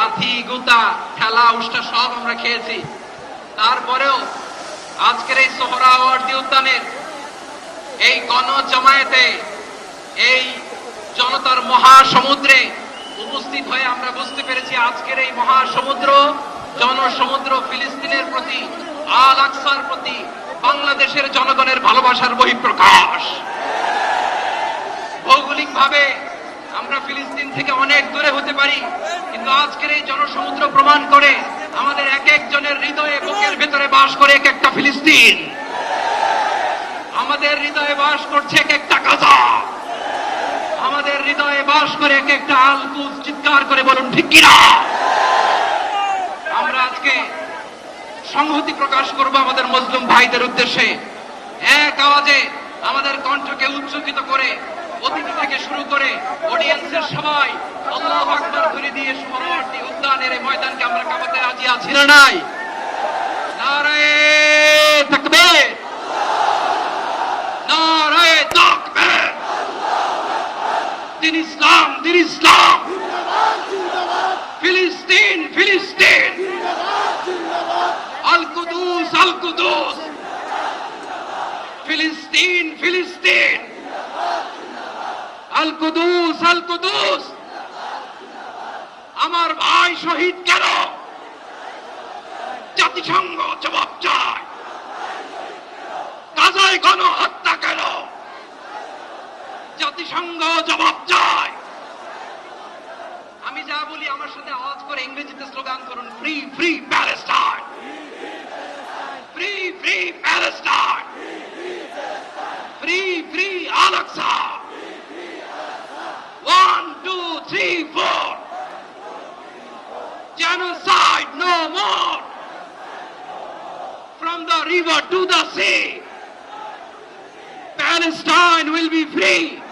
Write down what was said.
লাথি, গুতা, ঠেলা, উষ্টা সব আমরা খেয়েছি। তারপরেও আজকের এই সোহরাওয়ার্দী উদ্যানের এই গণ জমায়েতে এই জনতার মহাসমুদ্রে উপস্থিত হয়ে আমরা বুঝতে পেরেছি আজকের এই মহাসমুদ্র, জনসমুদ্র ফিলিস্তিনের প্রতি, আল আকসার প্রতি, বাংলাদেশের জনগণের ভালোবাসার বহিঃপ্রকাশ। ভৌগোলিক ভাবে আমরা ফিলিস্তিন থেকে অনেক দূরে হতে পারি, কিন্তু আজকের এই জনসমুদ্র প্রমাণ করে আমাদের এক একজনের হৃদয়ে বুকের ভেতরে বাস করে এক একটা ফিলিস্তিন। আমাদের হৃদয়ে বাস করছে এক একটা গাজা। আমাদের হৃদয়ে বাস করে এক একটা আলকুজ চিৎকার করে বলুন, ঠিক কিনা? আমরা আজকে সংহতি প্রকাশ করব আমাদের মুসলিম ভাইদের উদ্দেশ্যে। এক আওয়াজে আমাদের কণ্ঠকে উচ্চকিত করে অতিথি থেকে শুরু করে অডিয়েন্সের সবাই আল্লাহ আকবার ধরে দিয়ে সমাবর্তী উদ্যানের এই ময়দানকে আমরা কামাতে রাজি আছি। না নাই। নারায়ে তাকবীর। নারায়ে তাকবীর। দিন ইসলাম দিন ইসলাম। ফিলিস্তিন ফিলিস্তিন। আল কুদুস আল কুদুস ফিলিস্তিন ফিলিস্তিন। আল কুদুস আল কুদুস। আমার ভাই শহীদ কেন? জাতিসংঘ জবাব চায়। গাজায় গণহত্যা কেন? জাতিসংঘ জবাব চায়। আমি যা বলি আমার সাথে আওয়াজ করে ইংরেজিতে স্লোগান করুন free free Palestine genocide no more. From the river to the sea Palestine will be free